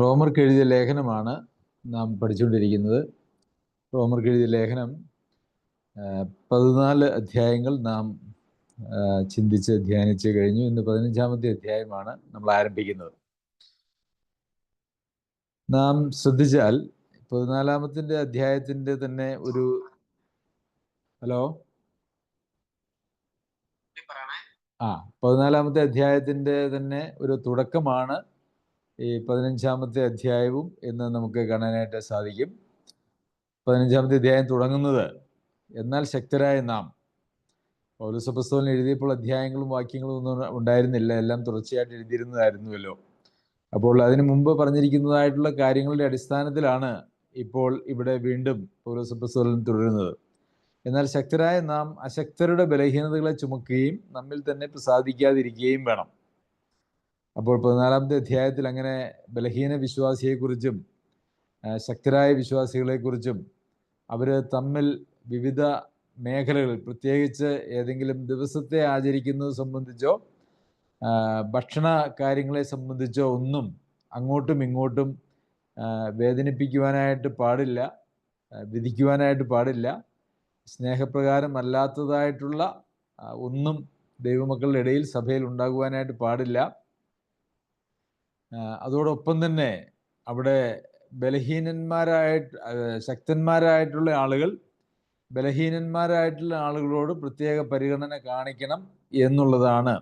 റോമർക്ക് എഴുതിയ ലേഖനമാണ് നാം പഠിച്ചുകൊണ്ടിരിക്കുന്നത്. റോമർക്ക് എഴുതിയ ലേഖനം പതിനാല് അധ്യായങ്ങൾ നാം ചിന്തിച്ച് ധ്യാനിച്ച് കഴിഞ്ഞു. ഇന്ന് പതിനഞ്ചാമത്തെ അധ്യായമാണ് നമ്മൾ ആരംഭിക്കുന്നത്. നാം ശ്രദ്ധിച്ചാൽ പതിനാലാമത്തിന്റെ അധ്യായത്തിന്റെ തന്നെ ഒരു ഹലോ? ആ പതിനാലാമത്തെ അധ്യായത്തിന്റെ തന്നെ ഒരു തുടക്കമാണ്. ഈ പതിനഞ്ചാമത്തെ അധ്യായവും ഇന്ന് നമുക്ക് കാണാനായിട്ട് സാധിക്കും. പതിനഞ്ചാമത്തെ അധ്യായം തുടങ്ങുന്നത് എന്നാൽ ശക്തരായ നാം പൗലസപുസ്തകം എഴുതിയപ്പോൾ അധ്യായങ്ങളും വാക്യങ്ങളും ഒന്നും ഉണ്ടായിരുന്നില്ല. എല്ലാം തുടർച്ചയായിട്ട് എഴുതിയിരുന്നതായിരുന്നുവല്ലോ. അപ്പോൾ അതിനു മുമ്പ് പറഞ്ഞിരിക്കുന്നതായിട്ടുള്ള കാര്യങ്ങളുടെ അടിസ്ഥാനത്തിലാണ് ഇപ്പോൾ ഇവിടെ വീണ്ടും പൗരസപസ്തോലൻ തുടരുന്നത്. എന്നാൽ ശക്തരായ നാം അശക്തരുടെ ബലഹീനതകളെ ചുമക്കുകയും നമ്മിൽ തന്നെ പ്രസാദിക്കാതിരിക്കുകയും വേണം. അപ്പോൾ പതിനാലാമത്തെ അധ്യായത്തിൽ അങ്ങനെ ബലഹീന വിശ്വാസിയെക്കുറിച്ചും ശക്തരായ വിശ്വാസികളെക്കുറിച്ചും അവർ തമ്മിൽ വിവിധ മേഖലകളിൽ പ്രത്യേകിച്ച് ഏതെങ്കിലും ദിവസത്തെ ആചരിക്കുന്നത് സംബന്ധിച്ചോ ഭക്ഷണ കാര്യങ്ങളെ സംബന്ധിച്ചോ ഒന്നും അങ്ങോട്ടും ഇങ്ങോട്ടും വേദനിപ്പിക്കുവാനായിട്ട് പാടില്ല വിധിക്കുവാനായിട്ട് പാടില്ല സ്നേഹപ്രകാരം അല്ലാത്തതായിട്ടുള്ള ഒന്നും ദൈവമക്കളുടെ ഇടയിൽ സഭയിൽ ഉണ്ടാകുവാനായിട്ട് പാടില്ല. അതോടൊപ്പം തന്നെ അവിടെ ബലഹീനന്മാരായിട്ട് ശക്തന്മാരായിട്ടുള്ള ആളുകൾ ബലഹീനന്മാരായിട്ടുള്ള ആളുകളോട് പ്രത്യേക പരിഗണന കാണിക്കണം എന്നുള്ളതാണ്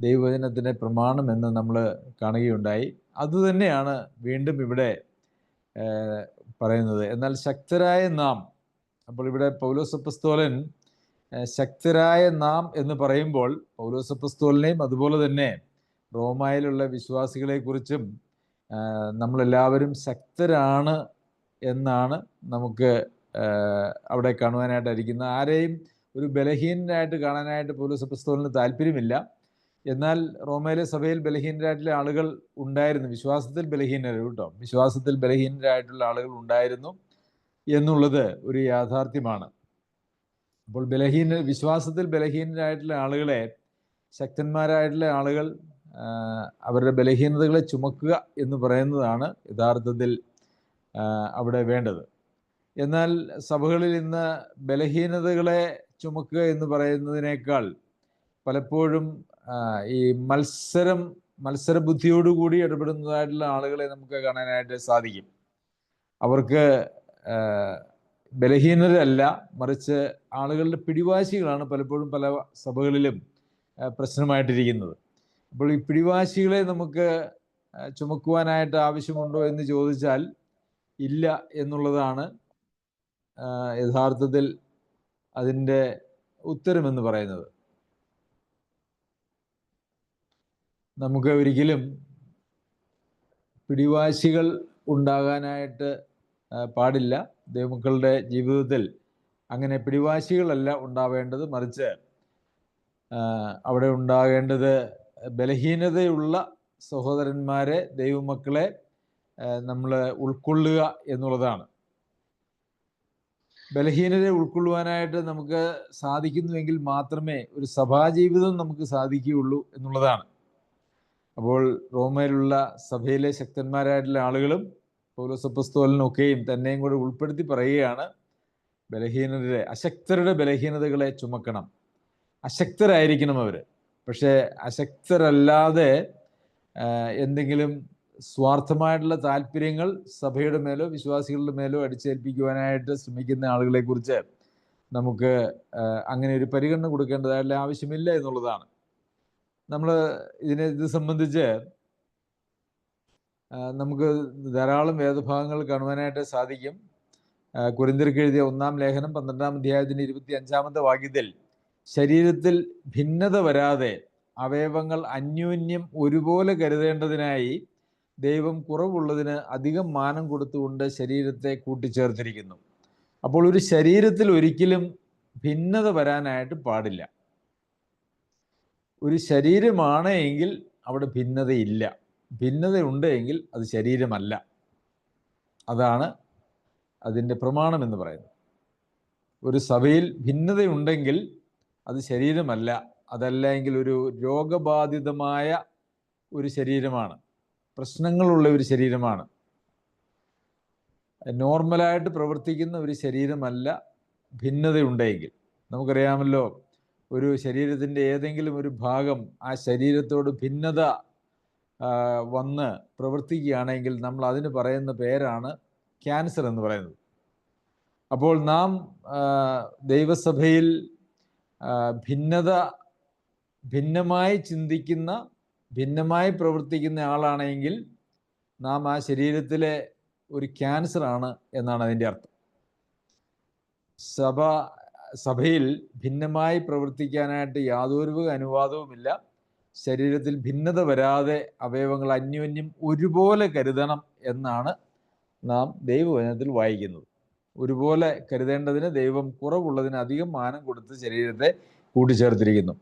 ദൈവവചനത്തിന്റെ പ്രമാണം എന്ന് നമ്മൾ കാണുകയുണ്ടായി. അതുതന്നെയാണ് വീണ്ടും ഇവിടെ പറയുന്നത്. എന്നാൽ ശക്തരായ നാം അപ്പോൾ ഇവിടെ പൗലോസപ്പസ്തോലൻ ശക്തരായ നാം എന്ന് പറയുമ്പോൾ പൗലോസപ്പസ്തോലിനെയും അതുപോലെ തന്നെ റോമായിലുള്ള വിശ്വാസികളെക്കുറിച്ചും നമ്മളെല്ലാവരും ശക്തരാണ് എന്നാണ് നമുക്ക് അവിടെ കാണുവാനായിട്ടായിരിക്കുന്നത്. ആരെയും ഒരു ബലഹീനരായിട്ട് കാണാനായിട്ട് പോലീസ് പുസ്തകത്തിന് താല്പര്യമില്ല. എന്നാൽ റോമയിലെ സഭയിൽ ബലഹീനരായിട്ടുള്ള ആളുകൾ ഉണ്ടായിരുന്നു. വിശ്വാസത്തിൽ ബലഹീനർ കേട്ടോ. വിശ്വാസത്തിൽ ബലഹീനരായിട്ടുള്ള ആളുകൾ ഉണ്ടായിരുന്നു എന്നുള്ളത് ഒരു യാഥാർത്ഥ്യമാണ്. അപ്പോൾ ബലഹീന വിശ്വാസത്തിൽ ബലഹീനരായിട്ടുള്ള ആളുകളെ ശക്തന്മാരായിട്ടുള്ള ആളുകൾ അവരുടെ ബലഹീനതകളെ ചുമക്കുക എന്ന് പറയുന്നതാണ് യഥാർത്ഥത്തിൽ അവിടെ വേണ്ടത്. എന്നാൽ സഭകളിൽ ഇന്ന് ബലഹീനതകളെ ചുമക്കുക എന്ന് പറയുന്നതിനേക്കാൾ പലപ്പോഴും ഈ മത്സരം മത്സര ബുദ്ധിയോടുകൂടി ഇടപെടുന്നതായിട്ടുള്ള ആളുകളെ നമുക്ക് കാണാനായിട്ട് സാധിക്കും. അവർക്ക് ബലഹീനരല്ല മറിച്ച് ആളുകളുടെ പിടിവാശികളാണ് പലപ്പോഴും പല സഭകളിലും പ്രശ്നമായിട്ടിരിക്കുന്നത്. അപ്പോൾ ഈ പിടിവാശികളെ നമുക്ക് ചുമക്കുവാനായിട്ട് ആവശ്യമുണ്ടോ എന്ന് ചോദിച്ചാൽ ഇല്ല എന്നുള്ളതാണ് യഥാർത്ഥത്തിൽ അതിന്റെ ഉത്തരമെന്ന് പറയുന്നത്. നമുക്ക് ഒരിക്കലും പിടിവാശികൾ ഉണ്ടാകാനായിട്ട് പാടില്ല. ദൈവമക്കളുടെ ജീവിതത്തിൽ അങ്ങനെ പിടിവാശികളല്ല ഉണ്ടാവേണ്ടത്. മറിച്ച് അവിടെ ഉണ്ടാകേണ്ടത് ബലഹീനതയുള്ള സഹോദരന്മാരെ ദൈവമക്കളെ നമ്മൾ ഉൾക്കൊള്ളുക എന്നുള്ളതാണ്. ബലഹീനരെ ഉൾക്കൊള്ളുവാനായിട്ട് നമുക്ക് സാധിക്കുന്നുവെങ്കിൽ മാത്രമേ ഒരു സഭാജീവിതം നമുക്ക് സാധിക്കുകയുള്ളൂ എന്നുള്ളതാണ്. അപ്പോൾ റോമയിലുള്ള സഭയിലെ ശക്തന്മാരായിട്ടുള്ള ആളുകളും പൗലോസപ്പസ്തോലിനൊക്കെയും തന്നെയും കൂടെ ഉൾപ്പെടുത്തി പറയുകയാണ് ബലഹീനരുടെ അശക്തരുടെ ബലഹീനതകളെ ചുമക്കണം. അശക്തരായിരിക്കണം അവർ പക്ഷേ അശക്തരല്ലാതെ എന്തെങ്കിലും സ്വാർത്ഥമായിട്ടുള്ള താല്പര്യങ്ങൾ സഭയുടെ മേലോ വിശ്വാസികളുടെ മേലോ അടിച്ചേൽപ്പിക്കുവാനായിട്ട് ശ്രമിക്കുന്ന ആളുകളെ കുറിച്ച് നമുക്ക് അങ്ങനെ ഒരു പരിഗണന കൊടുക്കേണ്ടതായിട്ടുള്ള ആവശ്യമില്ല എന്നുള്ളതാണ്. നമ്മൾ ഇതിനെ ഇത് സംബന്ധിച്ച് നമുക്ക് ധാരാളം വേദഭാഗങ്ങൾ കാണുവാനായിട്ട് സാധിക്കും. കുരിന്തിർക്ക് എഴുതിയ ഒന്നാം ലേഖനം പന്ത്രണ്ടാം അധ്യായത്തിന്റെ ഇരുപത്തി അഞ്ചാമത്തെ വാക്യത്തിൽ ശരീരത്തിൽ ഭിന്നത വരാതെ അവയവങ്ങൾ അന്യോന്യം ഒരുപോലെ കരുതേണ്ടതിനായി ദൈവം കുറവുള്ളതിന് അധികം മാനം കൊടുത്തുകൊണ്ട് ശരീരത്തെ കൂട്ടിച്ചേർത്തിരിക്കുന്നു. അപ്പോൾ ഒരു ശരീരത്തിൽ ഒരിക്കലും ഭിന്നത വരാനായിട്ട് പാടില്ല. ഒരു ശരീരമാണ് എങ്കിൽ അവിടെ ഭിന്നതയില്ല. ഭിന്നതയുണ്ട് എങ്കിൽ അത് ശരീരമല്ല. അതാണ് അതിന്റെ പ്രമാണം എന്ന് പറയുന്നത്. ഒരു സഭയിൽ ഭിന്നതയുണ്ടെങ്കിൽ അത് ശരീരമല്ല. അതല്ല എങ്കിൽ ഒരു രോഗബാധിതമായ ഒരു ശരീരമാണ്. പ്രശ്നങ്ങളുള്ള ഒരു ശരീരമാണ്. നോർമലായിട്ട് പ്രവർത്തിക്കുന്ന ഒരു ശരീരമല്ല ഭിന്നതയുണ്ടെങ്കിൽ. നമുക്കറിയാമല്ലോ ഒരു ശരീരത്തിന്റെ ഏതെങ്കിലും ഒരു ഭാഗം ആ ശരീരത്തോട് ഭിന്നത വന്ന് പ്രവർത്തിക്കുകയാണെങ്കിൽ നമ്മൾ അതിന് പറയുന്ന പേരാണ് ക്യാൻസർ എന്ന് പറയുന്നത്. അപ്പോൾ നാം ദൈവസഭയിൽ ഭിന്നത ഭിന്നമായി ചിന്തിക്കുന്ന ഭിന്നമായി പ്രവർത്തിക്കുന്ന ആളാണെങ്കിൽ നാം ആ ശരീരത്തിലെ ഒരു ക്യാൻസർ ആണ് എന്നാണ് അതിന്റെ അർത്ഥം. സഭ സഭയിൽ ഭിന്നമായി പ്രവർത്തിക്കാനായിട്ട് യാതൊരു അനുവാദവുമില്ല. ശരീരത്തിൽ ഭിന്നത വരാതെ അവയവങ്ങൾ അന്യോന്യം ഒരുപോലെ കരുതണം എന്നാണ് നാം ദൈവവചനത്തിൽ വായിക്കുന്നത്. ഒരുപോലെ കരുതേണ്ടതിന് ദൈവം കുറവുള്ളതിന് അധികം മാനം കൊടുത്ത് ശരീരത്തെ കൂട്ടിച്ചേർത്തിരിക്കുന്നു.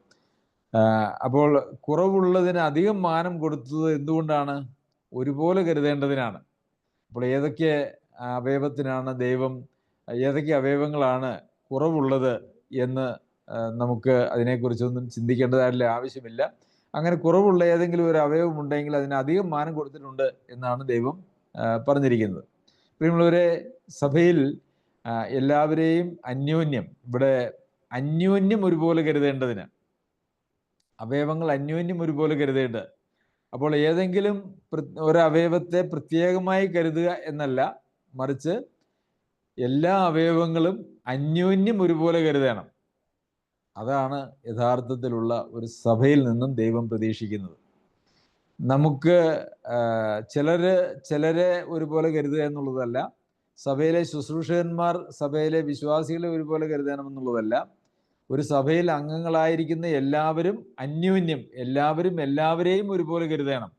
അപ്പോൾ കുറവുള്ളതിന് അധികം മാനം കൊടുത്തത് എന്തുകൊണ്ടാണ്? ഒരുപോലെ കരുതേണ്ടതിനാണ്. അപ്പോൾ ഏതൊക്കെ അവയവത്തിനാണ് ദൈവം ഏതൊക്കെ അവയവങ്ങളാണ് കുറവുള്ളത് എന്ന് നമുക്ക് അതിനെക്കുറിച്ചൊന്നും ചിന്തിക്കേണ്ടതായിട്ടുള്ള ആവശ്യമില്ല. അങ്ങനെ കുറവുള്ള ഏതെങ്കിലും ഒരു അവയവം ഉണ്ടെങ്കിൽ അതിന് അധികം മാനം കൊടുത്തിട്ടുണ്ട് എന്നാണ് ദൈവം പറഞ്ഞിരിക്കുന്നത്. പ്രിയമുള്ളവരെ സഭയിൽ എല്ലാവരെയും അന്യോന്യം ഇവിടെ അന്യോന്യം ഒരുപോലെ കരുതേണ്ടതിന്. അവയവങ്ങൾ അന്യോന്യം ഒരുപോലെ കരുതേണ്ടത് അപ്പോൾ ഏതെങ്കിലും ഒരവയവത്തെ പ്രത്യേകമായി കരുതുക എന്നല്ല മറിച്ച് എല്ലാ അവയവങ്ങളും അന്യോന്യം ഒരുപോലെ കരുതണം. അതാണ് യഥാർത്ഥത്തിലുള്ള ഒരു സഭയിൽ നിന്നും ദൈവം പ്രതീക്ഷിക്കുന്നത്. നമുക്ക് ചിലര് ചിലരെ ഒരുപോലെ കരുതുക എന്നുള്ളതല്ല സഭയിലെ ശുശ്രൂഷകന്മാർ സഭയിലെ വിശ്വാസികളെ ഒരുപോലെ കരുതണമെന്നുള്ളതല്ല. ഒരു സഭയിൽ അംഗങ്ങളായിരിക്കുന്ന എല്ലാവരും അന്യോന്യം എല്ലാവരും എല്ലാവരെയും ഒരുപോലെ കരുതണം.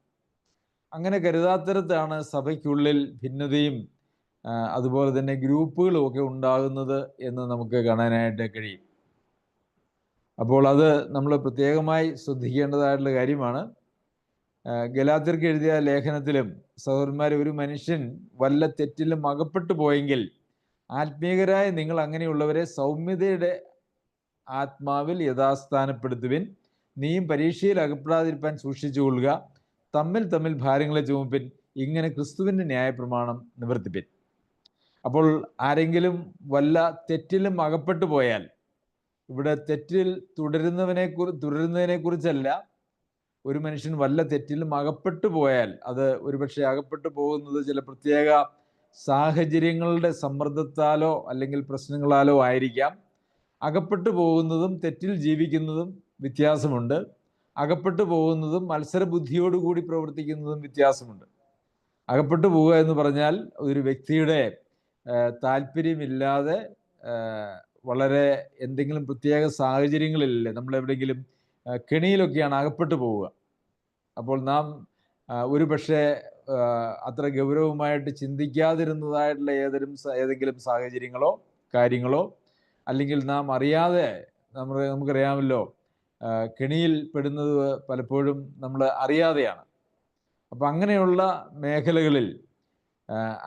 അങ്ങനെ കരുതാത്തരത്താണ് സഭയ്ക്കുള്ളിൽ ഭിന്നതയും അതുപോലെ തന്നെ ഗ്രൂപ്പുകളും ഒക്കെ ഉണ്ടാകുന്നത് എന്ന് നമുക്ക് കാണാനായിട്ട് കഴിയും. അപ്പോൾ അത് നമ്മൾ പ്രത്യേകമായി ശ്രദ്ധിക്കേണ്ടതായിട്ടുള്ള കാര്യമാണ്. ആ, ഗലാത്യർക്ക് എഴുതിയ ലേഖനത്തിലും സഹോദരന്മാരെ ഒരു മനുഷ്യൻ വല്ല തെറ്റിലും അകപ്പെട്ടു പോയെങ്കിൽ ആത്മീയരായ നിങ്ങൾ അങ്ങനെയുള്ളവരെ സൗമ്യതയുടെ ആത്മാവിൽ യഥാസ്ഥാനപ്പെടുത്തുവിൻ. നീയും പരീക്ഷയിൽ അകപ്പെടാതിരിക്കാൻ സൂക്ഷിച്ചുകൊള്ളുക. തമ്മിൽ തമ്മിൽ ഭാരങ്ങളെ ചുമപ്പിൻ. ഇങ്ങനെ ക്രിസ്തുവിന്റെ ന്യായപ്രമാണം നിവർത്തിപ്പിൻ. അപ്പോൾ ആരെങ്കിലും വല്ല തെറ്റിലും അകപ്പെട്ടു പോയാൽ ഇവിടെ തെറ്റിൽ തുടരുന്നവനെ കുറി തുടരുന്നതിനെ കുറിച്ചല്ല ഒരു മനുഷ്യൻ വല്ല തെറ്റിലും അകപ്പെട്ടു പോയാൽ അത് ഒരുപക്ഷെ അകപ്പെട്ടു പോകുന്നത് ചില പ്രത്യേക സാഹചര്യങ്ങളുടെ സമ്മർദ്ദത്താലോ അല്ലെങ്കിൽ പ്രശ്നങ്ങളാലോ ആയിരിക്കാം. അകപ്പെട്ടു പോകുന്നതും തെറ്റിൽ ജീവിക്കുന്നതും വ്യത്യാസമുണ്ട്. അകപ്പെട്ടു പോകുന്നതും മത്സരബുദ്ധിയോടുകൂടി പ്രവർത്തിക്കുന്നതും വ്യത്യാസമുണ്ട്. അകപ്പെട്ടു പോവുക എന്ന് പറഞ്ഞാൽ ഒരു വ്യക്തിയുടെ താല്പര്യമില്ലാതെ വളരെ എന്തെങ്കിലും പ്രത്യേക സാഹചര്യങ്ങളില്ലേ നമ്മൾ കെണിയിലൊക്കെയാണ് അകപ്പെട്ടു പോവുക. അപ്പോൾ നാം ഒരു പക്ഷേ അത്ര ഗൗരവമായിട്ട് ചിന്തിക്കാതിരുന്നതായിട്ടുള്ള ഏതെങ്കിലും ഏതെങ്കിലും സാഹചര്യങ്ങളോ കാര്യങ്ങളോ അല്ലെങ്കിൽ നാം അറിയാതെ നമ്മൾ നമുക്കറിയാമല്ലോ കെണിയിൽ പെടുന്നത് പലപ്പോഴും നമ്മൾ അറിയാതെയാണ്. അപ്പം അങ്ങനെയുള്ള മേഖലകളിൽ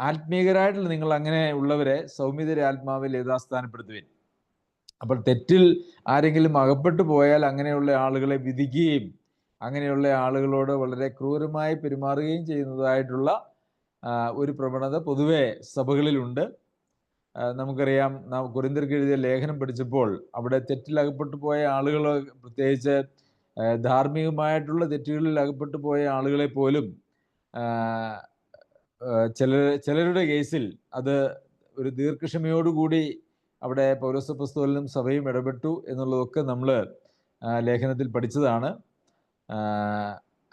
ആത്മീയരായിട്ടുള്ള നിങ്ങൾ അങ്ങനെ ഉള്ളവരെ സൗമ്യതയുടെ ആത്മാവിൽ യഥാസ്ഥാനപ്പെടുത്തുവിൻ. അപ്പോൾ തെറ്റിൽ ആരെങ്കിലും അകപ്പെട്ടു പോയാൽ അങ്ങനെയുള്ള ആളുകളെ വിധിക്കുകയും അങ്ങനെയുള്ള ആളുകളോട് വളരെ ക്രൂരമായി പെരുമാറുകയും ചെയ്യുന്നതായിട്ടുള്ള ഒരു പ്രവണത പൊതുവെ സഭകളിലുണ്ട്. നമുക്കറിയാം നാം കുരിന്തിർക്ക് എഴുതിയ ലേഖനം പഠിച്ചപ്പോൾ അവിടെ തെറ്റിൽ അകപ്പെട്ടു പോയ ആളുകൾ പ്രത്യേകിച്ച് ധാർമ്മികമായിട്ടുള്ള തെറ്റുകളിൽ അകപ്പെട്ടു പോയ ആളുകളെ പോലും ചില ചിലരുടെ കേസിൽ അത് ഒരു ദീർഘക്ഷമയോടുകൂടി അവിടെ പൗരസ്വ പുസ്തകത്തിലും സഭയും ഇടപെട്ടു എന്നുള്ളതൊക്കെ നമ്മൾ ലേഖനത്തിൽ പഠിച്ചതാണ്.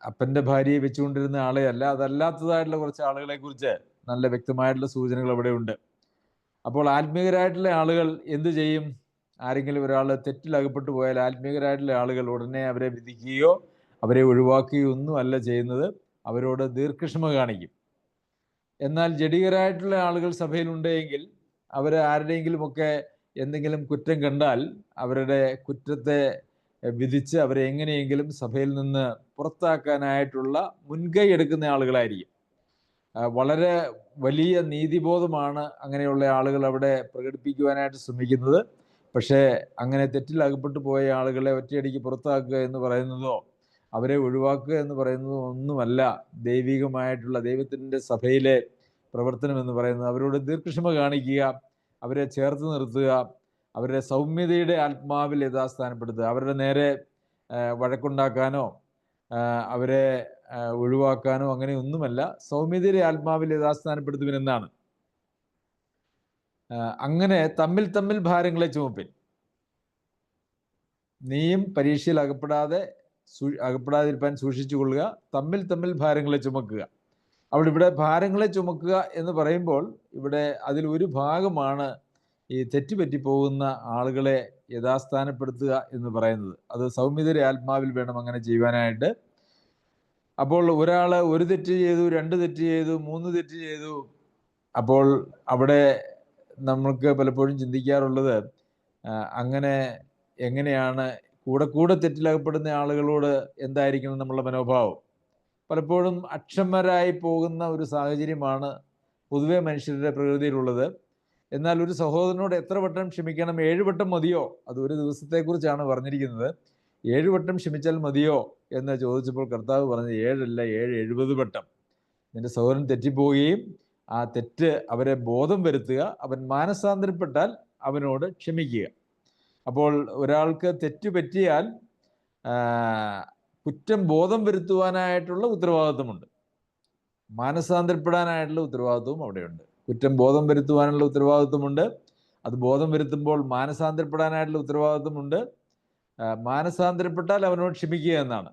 അപ്പന്റെ ഭാര്യയെ വെച്ചുകൊണ്ടിരുന്ന ആളെ അല്ല അതല്ലാത്തതായിട്ടുള്ള കുറച്ച് ആളുകളെ കുറിച്ച് നല്ല വ്യക്തമായിട്ടുള്ള സൂചനകൾ അവിടെ ഉണ്ട്. അപ്പോൾ ആത്മീയരായിട്ടുള്ള ആളുകൾ എന്തു ചെയ്യും? ആരെങ്കിലും ഒരാൾ തെറ്റിൽ അകപ്പെട്ടു പോയാൽ ആത്മീയരായിട്ടുള്ള ആളുകൾ ഉടനെ അവരെ വിധിക്കുകയോ അവരെ ഒഴിവാക്കുകയോ ഒന്നും അല്ല ചെയ്യുന്നത്. അവരോട് ദീർഘക്ഷമ കാണിക്കും. എന്നാൽ ജഡികരായിട്ടുള്ള ആളുകൾ സഭയിലുണ്ടെങ്കിൽ അവർ ആരുടെയെങ്കിലുമൊക്കെ എന്തെങ്കിലും കുറ്റം കണ്ടാൽ അവരുടെ കുറ്റത്തെ വിധിച്ച് അവരെ എങ്ങനെയെങ്കിലും സഭയിൽ നിന്ന് പുറത്താക്കാനായിട്ടുള്ള മുൻകൈ എടുക്കുന്ന ആളുകളായിരിക്കും. വളരെ വലിയ നീതിബോധമാണ് അങ്ങനെയുള്ള ആളുകൾ അവിടെ പ്രകടിപ്പിക്കുവാനായിട്ട് ശ്രമിക്കുന്നത്. പക്ഷേ അങ്ങനെ തെറ്റിൽ അകപ്പെട്ടു പോയ ആളുകളെ ഒറ്റയടിക്ക് പുറത്താക്കുക എന്ന് പറയുന്നതോ അവരെ ഒഴിവാക്കുക എന്ന് പറയുന്നതോ ഒന്നുമല്ല. ദൈവികമായിട്ടുള്ള ദൈവത്തിന്റെ സഭയിലെ പ്രവർത്തനം എന്ന് പറയുന്നത്. അവരോട് ദീർഘക്ഷമ കാണിക്കുക അവരെ ചേർത്ത് നിർത്തുക അവരുടെ സൗമ്യതയുടെ ആത്മാവിൽ യഥാസ്ഥാനപ്പെടുത്തുക അവരുടെ നേരെ വഴക്കുണ്ടാക്കാനോ അവരെ ഒഴിവാക്കാനോ അങ്ങനെ ഒന്നുമല്ല സൗമ്യതയുടെ ആത്മാവിൽ യഥാസ്ഥാനപ്പെടുത്തുവിനെന്നാണ് അങ്ങനെ തമ്മിൽ തമ്മിൽ ഭാരങ്ങളെ ചുമപ്പിൻ. നീയും പരീക്ഷയിൽ അകപ്പെടാതെ അകപ്പെടാതിരിക്കാൻ സൂക്ഷിച്ചു കൊള്ളുക തമ്മിൽ തമ്മിൽ ഭാരങ്ങളെ ചുമക്കുക. അവിടെ ഇവിടെ ഭാരങ്ങളെ ചുമക്കുക എന്ന് പറയുമ്പോൾ ഇവിടെ അതിൽ ഒരു ഭാഗമാണ് ഈ തെറ്റുപറ്റി പോകുന്ന ആളുകളെ യഥാസ്ഥാനപ്പെടുത്തുക എന്ന് പറയുന്നത്. അത് സൗമ്യതരെ ആത്മാവിൽ വേണം അങ്ങനെ ചെയ്യുവാനായിട്ട്. അപ്പോൾ ഒരാൾ ഒരു തെറ്റ് ചെയ്തു രണ്ട് തെറ്റ് ചെയ്തു മൂന്ന് തെറ്റ് ചെയ്തു അപ്പോൾ അവിടെ നമ്മൾക്ക് പലപ്പോഴും ചിന്തിക്കാറുള്ളത് അങ്ങനെ എങ്ങനെയാണ് കൂടെ കൂടെ തെറ്റിലകപ്പെടുന്ന ആളുകളോട് എന്തായിരിക്കണം നമ്മളുടെ മനോഭാവം? പലപ്പോഴും അക്ഷമരായി പോകുന്ന ഒരു സാഹചര്യമാണ് പൊതുവെ മനുഷ്യരുടെ പ്രകൃതിയിലുള്ളത്. എന്നാൽ ഒരു സഹോദരനോട് എത്ര വട്ടം ക്ഷമിക്കണം? ഏഴ് വട്ടം മതിയോ? അത് ഒരു ദിവസത്തെക്കുറിച്ചാണ് പറഞ്ഞിരിക്കുന്നത്. ഏഴ് വട്ടം ക്ഷമിച്ചാൽ മതിയോ എന്ന് ചോദിച്ചപ്പോൾ കർത്താവ് പറഞ്ഞത് ഏഴല്ല ഏഴ് എഴുപത് വട്ടം. നിന്റെ സഹോദരൻ തെറ്റിപ്പോവുകയും ആ തെറ്റ് അവരെ ബോധം വരുത്തുക അവൻ മാനസാന്തരപ്പെട്ടാൽ അവനോട് ക്ഷമിക്കുക. അപ്പോൾ ഒരാൾക്ക് തെറ്റ് പറ്റിയാൽ കുറ്റം ബോധം വരുത്തുവാനായിട്ടുള്ള ഉത്തരവാദിത്വമുണ്ട്. മാനസാന്തരപ്പെടാനായിട്ടുള്ള ഉത്തരവാദിത്വവും അവിടെയുണ്ട്. കുറ്റം ബോധം വരുത്തുവാനുള്ള ഉത്തരവാദിത്വമുണ്ട്. അത് ബോധം വരുത്തുമ്പോൾ മാനസാന്തരപ്പെടാനായിട്ടുള്ള ഉത്തരവാദിത്വമുണ്ട്. മാനസാന്തരപ്പെട്ടാൽ അവനോട് ക്ഷമിക്കുക എന്നാണ്.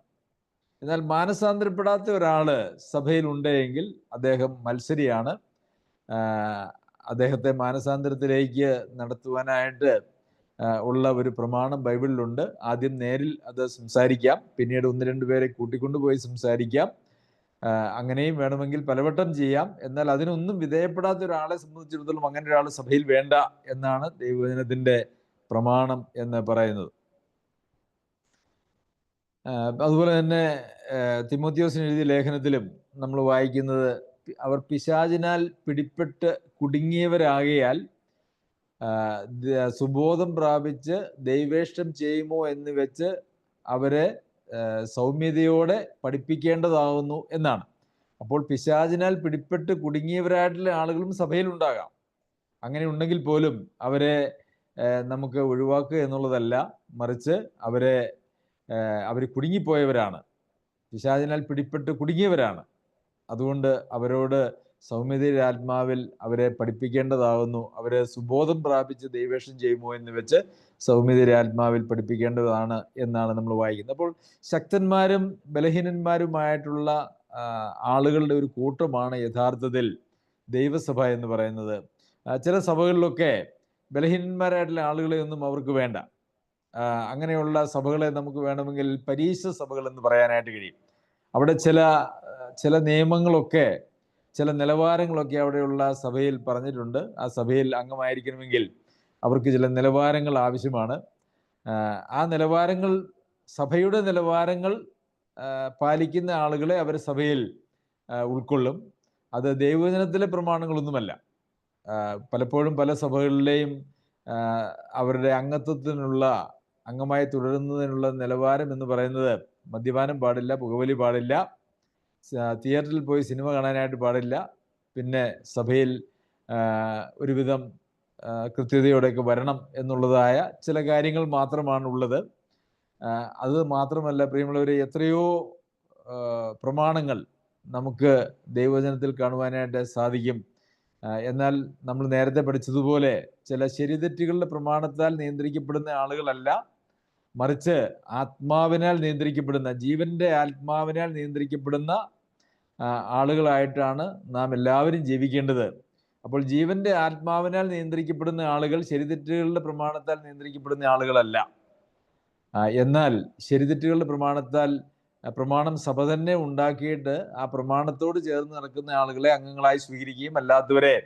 എന്നാൽ മാനസാന്തരപ്പെടാത്ത ഒരാൾ സഭയിൽ ഉണ്ടെങ്കിൽ അദ്ദേഹം മത്സരിയാണ്. അദ്ദേഹത്തെ മാനസാന്തരത്തിലേക്ക് നടത്തുവാനായിട്ട് ഉള്ള ഒരു പ്രമാണം ബൈബിളിലുണ്ട്. ആദ്യം നേരിൽ അത് സംസാരിക്കാം. പിന്നീട് ഒന്ന് രണ്ട് പേരെ കൂട്ടിക്കൊണ്ടുപോയി സംസാരിക്കാം. അങ്ങനെയും വേണമെങ്കിൽ പലവട്ടം ചെയ്യാം. എന്നാൽ അതിനൊന്നും വിധേയപ്പെടാത്ത ഒരാളെ സംബന്ധിച്ചിടത്തോളം അങ്ങനെ ഒരാൾ സഭയിൽ വേണ്ട എന്നാണ് ദൈവവചനത്തിന്റെ പ്രമാണം എന്ന് പറയുന്നത്. അതുപോലെ തന്നെ തിമോത്യോസിന് എഴുതിയ ലേഖനത്തിലും നമ്മൾ വായിക്കുന്നത് അവർ പിശാചിനാൽ പിടിപ്പെട്ട് കുടുങ്ങിയവരാകയാൽ സുബോധം പ്രാപിച്ച് ദൈവേഷ്ടം ചെയ്യുമോ എന്ന് വെച്ച് അവരെ സൗമ്യതയോടെ പഠിപ്പിക്കേണ്ടതാകുന്നു എന്നാണ്. അപ്പോൾ പിശാചിനാൽ പിടിപ്പെട്ട് കുടുങ്ങിയവരായിട്ടുള്ള ആളുകളും സഭയിൽ ഉണ്ടാകാം. അങ്ങനെ ഉണ്ടെങ്കിൽ പോലും അവരെ നമുക്ക് ഒഴിവാക്കുക എന്നുള്ളതല്ല മറിച്ച് അവരെ അവർ കുടുങ്ങിപ്പോയവരാണ്. പിശാചിനാൽ പിടിപ്പെട്ട് കുടുങ്ങിയവരാണ്. അതുകൊണ്ട് അവരോട് സൗമ്യതയുടെ ആത്മാവിൽ അവരെ പഠിപ്പിക്കേണ്ടതാകുന്നു അവരെ സുബോധം പ്രാപിച്ച് ദൈവേഷം ചെയ്യുമോ എന്ന് വെച്ച് സൗമ്യതയുടെ ആത്മാവിൽ പഠിപ്പിക്കേണ്ടതാണ് എന്നാണ് നമ്മൾ വായിക്കുന്നത്. അപ്പോൾ ശക്തന്മാരും ബലഹീനന്മാരുമായിട്ടുള്ള ആളുകളുടെ ഒരു കൂട്ടമാണ് യഥാർത്ഥത്തിൽ ദൈവസഭ എന്ന് പറയുന്നത്. ചില സഭകളിലൊക്കെ ബലഹീനന്മാരായിട്ടുള്ള ആളുകളെ ഒന്നും അവർക്ക് വേണ്ട. അങ്ങനെയുള്ള സഭകളെ നമുക്ക് വേണമെങ്കിൽ പരീശ സഭകൾ എന്ന് പറയാനായിട്ട് കഴിയും. അവിടെ ചില ചില നിയമങ്ങളൊക്കെ ചില നിലവാരങ്ങളൊക്കെ അവിടെയുള്ള സഭയിൽ പറഞ്ഞിട്ടുണ്ട്. ആ സഭയിൽ അംഗമായിരിക്കണമെങ്കിൽ അവർക്ക് ചില നിലവാരങ്ങൾ ആവശ്യമാണ്. ആ, നിലവാരങ്ങൾ സഭയുടെ നിലവാരങ്ങൾ പാലിക്കുന്ന ആളുകളെ അവർ സഭയിൽ ഉൾക്കൊള്ളും. അത് ദൈവവചനത്തിലെ പ്രമാണങ്ങളൊന്നുമല്ല. പലപ്പോഴും പല സഭകളിലെയും അവരുടെ അംഗത്വത്തിനുള്ള അംഗമായി തുടരുന്നതിനുള്ള നിലവാരം എന്ന് പറയുന്നത് മദ്യപാനം പാടില്ല പുകവലി പാടില്ല. തിയേറ്ററിൽ പോയി സിനിമ കാണാനായിട്ട് പാടില്ല. പിന്നെ സഭയിൽ ഒരുവിധം കൃത്യതയോടെയൊക്കെ വരണം എന്നുള്ളതായ ചില കാര്യങ്ങൾ മാത്രമാണ് ഉള്ളത് അത് മാത്രമല്ല പ്രിയമുള്ളവരെ എത്രയോ പ്രമാണങ്ങൾ നമുക്ക് ദൈവവചനത്തിൽ കാണുവാനായിട്ട് സാധിക്കും. എന്നാൽ നമ്മൾ നേരത്തെ പഠിച്ചതുപോലെ ചില ശരിതെറ്റുകളുടെ പ്രമാണത്താൽ നിയന്ത്രിക്കപ്പെടുന്ന ആളുകളല്ല മറിച്ച് ആത്മാവിനാൽ നിയന്ത്രിക്കപ്പെടുന്ന ജീവന്റെ ആത്മാവിനാൽ നിയന്ത്രിക്കപ്പെടുന്ന ആളുകളായിട്ടാണ് നാം എല്ലാവരും ജീവിക്കേണ്ടത്. അപ്പോൾ ജീവന്റെ ആത്മാവിനാൽ നിയന്ത്രിക്കപ്പെടുന്ന ആളുകൾ ശരിതെറ്റുകളുടെ പ്രമാണത്താൽ നിയന്ത്രിക്കപ്പെടുന്ന ആളുകളല്ല. എന്നാൽ ശരിതെറ്റുകളുടെ പ്രമാണത്താൽ പ്രമാണം സഭ തന്നെ ഉണ്ടാക്കിയിട്ട് ആ പ്രമാണത്തോട് ചേർന്ന് നടക്കുന്ന ആളുകളെ അംഗങ്ങളായി സ്വീകരിക്കുകയും അല്ലാത്തവരെ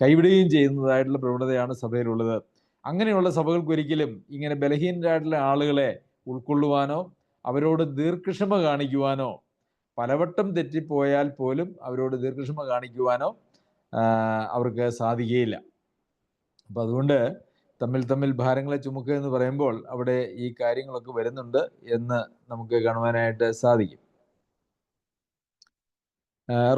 കൈവിടുകയും ചെയ്യുന്നതായിട്ടുള്ള പ്രവണതയാണ് സഭയിലുള്ളത്. അങ്ങനെയുള്ള സഭകൾക്ക് ഒരിക്കലും ഇങ്ങനെ ബലഹീനരായിട്ടുള്ള ആളുകളെ ഉൾക്കൊള്ളുവാനോ അവരോട് ദീർഘക്ഷമ കാണിക്കുവാനോ പലവട്ടം തെറ്റിപ്പോയാൽ പോലും അവരോട് ദീർഘക്ഷമ കാണിക്കുവാനോ അവർക്ക് സാധിക്കുകയില്ല. അപ്പം അതുകൊണ്ട് തമ്മിൽ തമ്മിൽ ഭാരങ്ങളെ ചുമക്കുക എന്ന് പറയുമ്പോൾ അവിടെ ഈ കാര്യങ്ങളൊക്കെ വരുന്നുണ്ട് എന്ന് നമുക്ക് കാണുവാനായിട്ട് സാധിക്കും.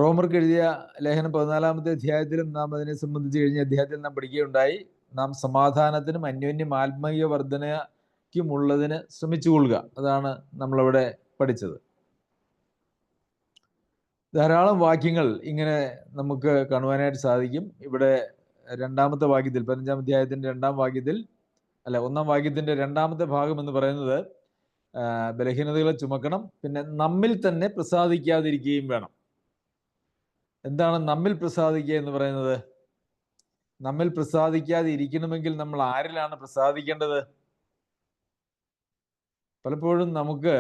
റോമർക്ക് എഴുതിയ ലേഖനം പതിനാലാമത്തെ അധ്യായത്തിലും നാം അതിനെ സംബന്ധിച്ച് കഴിഞ്ഞ അധ്യായത്തിൽ നാം പഠിക്കുകയുണ്ടായി. നാം സമാധാനത്തിനും അന്യോന്യം ആത്മീയ വർധനയ്ക്കുമുള്ളതിന് ശ്രമിച്ചുകൊള്ളുക. അതാണ് നമ്മളവിടെ പഠിച്ചത്. ധാരാളം വാക്യങ്ങൾ ഇങ്ങനെ നമുക്ക് കാണുവാനായിട്ട് സാധിക്കും. ഇവിടെ രണ്ടാമത്തെ വാക്യത്തിൽ പതിനഞ്ചാം അധ്യായത്തിന്റെ രണ്ടാം വാക്യത്തിൽ അല്ല ഒന്നാം വാക്യത്തിന്റെ രണ്ടാമത്തെ ഭാഗം എന്ന് പറയുന്നത് ബലഹീനതകളെ ചുമക്കണം പിന്നെ നമ്മിൽ തന്നെ പ്രസാദിക്കാതിരിക്കുകയും വേണം. എന്താണ് നമ്മിൽ പ്രസാദിക്കുക എന്ന് പറയുന്നത്? നമ്മിൽ പ്രസാദിക്കാതെ ഇരിക്കണമെങ്കിൽ നമ്മൾ ആരിലാണ് പ്രസാദിക്കേണ്ടത്? പലപ്പോഴും നമുക്ക്